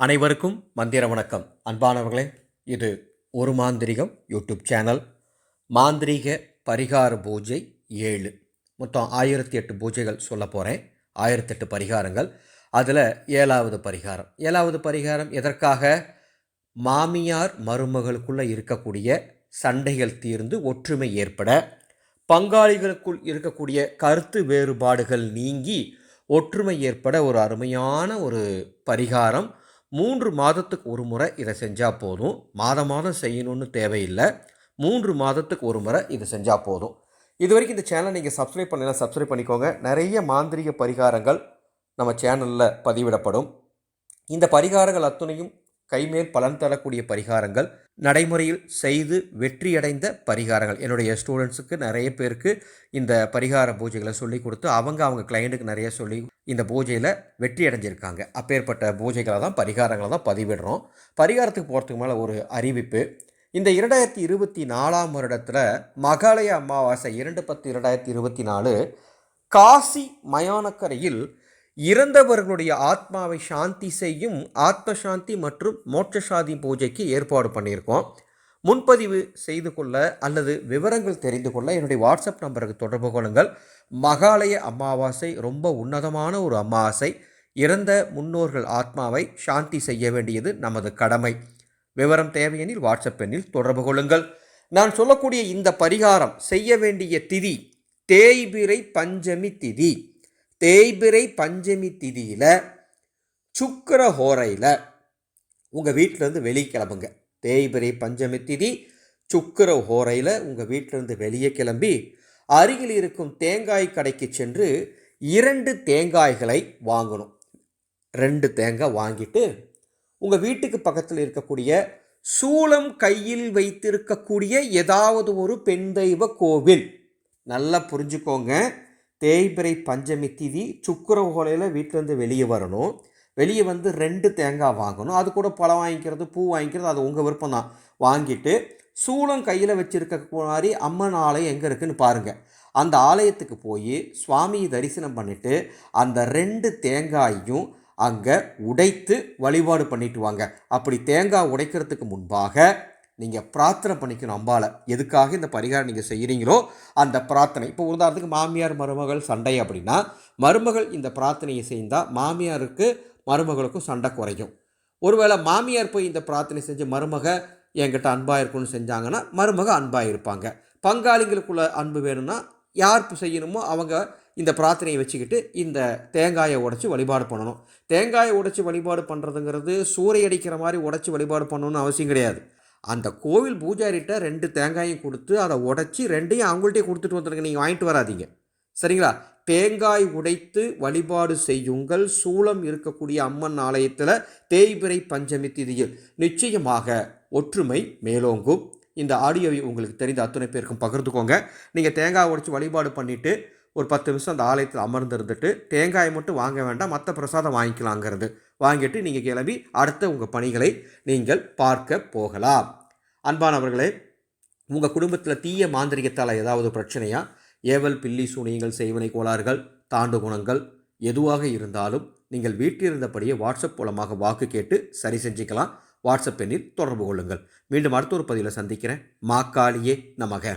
அனைவருக்கும் மந்திர வணக்கம். அன்பானவர்களே இது ஒரு மாந்திரிகம் யூடியூப் சேனல் மாந்திரீக பரிகார பூஜை ஏழு. மொத்தம் ஆயிரத்தி எட்டு பூஜைகள் சொல்ல போகிறேன் ஆயிரத்தெட்டு பரிகாரங்கள். அதில் ஏழாவது பரிகாரம். ஏழாவது பரிகாரம் எதற்காக? மாமியார் மருமகளுக்குள்ளே இருக்கக்கூடிய சண்டைகள் தீர்ந்து ஒற்றுமை ஏற்பட பங்காளிகளுக்குள் இருக்கக்கூடிய கருத்து வேறுபாடுகள் நீங்கி ஒற்றுமை ஏற்பட ஒரு அருமையான ஒரு பரிகாரம். மூன்று மாதத்துக்கு ஒரு முறை இதை செஞ்சால் போதும். மாதம் மாதம் செய்யணும்னு தேவையில்லை. மூன்று மாதத்துக்கு ஒரு முறை இதை செஞ்சால் போதும். இது வரைக்கும் இந்த சேனலை நீங்கள் சப்ஸ்கிரைப் பண்ணலாம் சப்ஸ்கிரைப் பண்ணிக்கோங்க. நிறைய மாந்திரிக பரிகாரங்கள் நம்ம சேனலில் பதிவிடப்படும். இந்த பரிகாரங்கள் அத்துணையும் கைமேல் பலன் தரக்கூடிய பரிகாரங்கள் நடைமுறையில் செய்து வெற்றியடைந்த பரிகாரங்கள். என்னுடைய ஸ்டூடெண்ட்ஸுக்கு நிறைய பேருக்கு இந்த பரிகார பூஜைகளை சொல்லி கொடுத்து அவங்க அவங்க கிளைண்ட்டுக்கு நிறைய சொல்லி இந்த பூஜையில் வெற்றி அடைஞ்சிருக்காங்க. அப்பேற்பட்ட பூஜைகளை தான் பரிகாரங்களை தான் பதிவிடுறோம். பரிகாரத்துக்கு போகிறதுக்கு மேலே ஒரு அறிவிப்பு. இந்த இரண்டாயிரத்தி இருபத்தி நாலாம் வருடத்தில் மகாலய அமாவாசை இரண்டு பத்து இரண்டாயிரத்தி இருபத்தி நாலு காசி மயானக்கரையில் இறந்தவர்களுடைய ஆத்மாவை சாந்தி செய்யும் ஆத்ம சாந்தி மற்றும் மோட்சசாதி பூஜைக்கு ஏற்பாடு பண்ணியிருக்கோம். முன்பதிவு செய்து கொள்ள அல்லது விவரங்கள் தெரிந்து கொள்ள என்னுடைய வாட்ஸ்அப் நம்பருக்கு தொடர்பு கொள்ளுங்கள். மகாலய அமாவாசை ரொம்ப உன்னதமான ஒரு அமாவாசை. இறந்த முன்னோர்கள் ஆத்மாவை சாந்தி செய்ய வேண்டியது நமது கடமை. விவரம் தேவையெனில் வாட்ஸ்அப் எண்ணில் தொடர்பு கொள்ளுங்கள். நான் சொல்லக்கூடிய இந்த பரிகாரம் செய்ய வேண்டிய திதி தேய்பிரை பஞ்சமி திதி. தேய்பிரை பஞ்சமி திதியில் சுக்கர ஹோரையில் உங்கள் வீட்டிலேருந்து வெளியே கிளம்புங்க தேய்பிரை பஞ்சமி திதி சுக்கர ஹோரையில் உங்கள் வீட்டிலேருந்து வெளியே கிளம்பி அருகில் இருக்கும் தேங்காய் கடைக்கு சென்று இரண்டு தேங்காய்களை வாங்கணும். ரெண்டு தேங்காய் வாங்கிட்டு உங்கள் வீட்டுக்கு பக்கத்தில் இருக்கக்கூடிய சூளம் கையில் வைத்திருக்கக்கூடிய ஏதாவது ஒரு பெண் தெய்வ கோவில். நல்லா புரிஞ்சுக்கோங்க. தேய்பிரை பஞ்சமி திதி சுக்கர ஹோலையில் வீட்டிலேருந்து வெளியே வரணும். வெளியே வந்து ரெண்டு தேங்காய் வாங்கணும். அது கூட பழம் வாங்கிக்கிறது பூ வாங்கிக்கிறது அது உங்கள் விருப்பம் தான் வாங்கிட்டு சூளம் கையில் வச்சுருக்க மாதிரி அம்மன் ஆலயம் எங்கே இருக்குதுன்னு பாருங்கள் அந்த ஆலயத்துக்கு போய் சுவாமியை தரிசனம் பண்ணிவிட்டு அந்த ரெண்டு தேங்காயும் அங்கே உடைத்து வழிபாடு பண்ணிட்டு வாங்க. அப்படி தேங்காய் உடைக்கிறதுக்கு முன்பாக நீங்கள் பிரார்த்தனை பண்ணிக்கணும் அம்பாவை எதுக்காக இந்த பரிகாரம் நீங்கள் செய்கிறீங்களோ அந்த பிரார்த்தனை. இப்போ உதாரணத்துக்கு மாமியார் மருமகள் சண்டை அப்படின்னா மருமகள் இந்த பிரார்த்தனையை செய்தால் மாமியாருக்கு மருமகளுக்கும் சண்டை குறையும். ஒருவேளை மாமியார் போய் இந்த பிரார்த்தனை செஞ்சு மருமக என்கிட்ட அன்பாக இருக்கும்னு செஞ்சாங்கன்னா மருமக அன்பாக இருப்பாங்க. பங்காளிகளுக்குள்ள அன்பு வேணும்னா யார் செய்யணுமோ அவங்க இந்த பிரார்த்தனையை வச்சுக்கிட்டு இந்த தேங்காயை உடைச்சி வழிபாடு பண்ணணும். தேங்காயை உடைச்சி வழிபாடு பண்ணுறதுங்கிறது சூறையடிக்கிற மாதிரி உடைச்சி வழிபாடு பண்ணணும்னு அவசியம் கிடையாது. அந்த கோவில் பூஜாரிகிட்ட ரெண்டு தேங்காயும் கொடுத்து அதை உடைச்சி ரெண்டையும் அவங்கள்ட்டே கொடுத்துட்டு வந்துடுங்க நீங்கள் வாங்கிட்டு வராதீங்க. சரிங்களா? தேங்காய் உடைத்து வழிபாடு செய்யுங்கள். சூளம் இருக்கக்கூடிய அம்மன் ஆலயத்தில் தேய்பிரை பஞ்சமி திதியில் நிச்சயமாக ஒற்றுமை மேலோங்கும். இந்த ஆடியோவை உங்களுக்கு தெரிந்த அத்தனை பேருக்கும் பகிர்ந்துக்கோங்க. நீங்கள் தேங்காய் உடைச்சி வழிபாடு பண்ணிவிட்டு ஒரு பத்து நிமிஷம் அந்த ஆலயத்தில் அமர்ந்திருந்துட்டு தேங்காயை மட்டும் வாங்க வேண்டாம் மற்ற பிரசாதம் வாங்கிக்கலாங்கிறது. வாங்கிட்டு நீங்கள் கிளம்பி அடுத்த உங்கள் பணிகளை நீங்கள் பார்க்க போகலாம். அன்பானவர்களே உங்கள் குடும்பத்தில் தீய மாந்திரிகத்தால் ஏதாவது பிரச்சனையா? ஏவல் பில்லி சூனியங்கள் செய்வனை கோளாறுகள் தாண்டு குணங்கள் எதுவாக இருந்தாலும் நீங்கள் வீட்டிலிருந்தபடியே வாட்ஸ்அப் மூலமாக வாக்கு கேட்டு சரி செஞ்சுக்கலாம். வாட்ஸ்அப் எண்ணில் தொடர்பு கொள்ளுங்கள். மீண்டும் அடுத்த ஒரு பதிவில் சந்திக்கிறேன். மாக்காளியே நமக.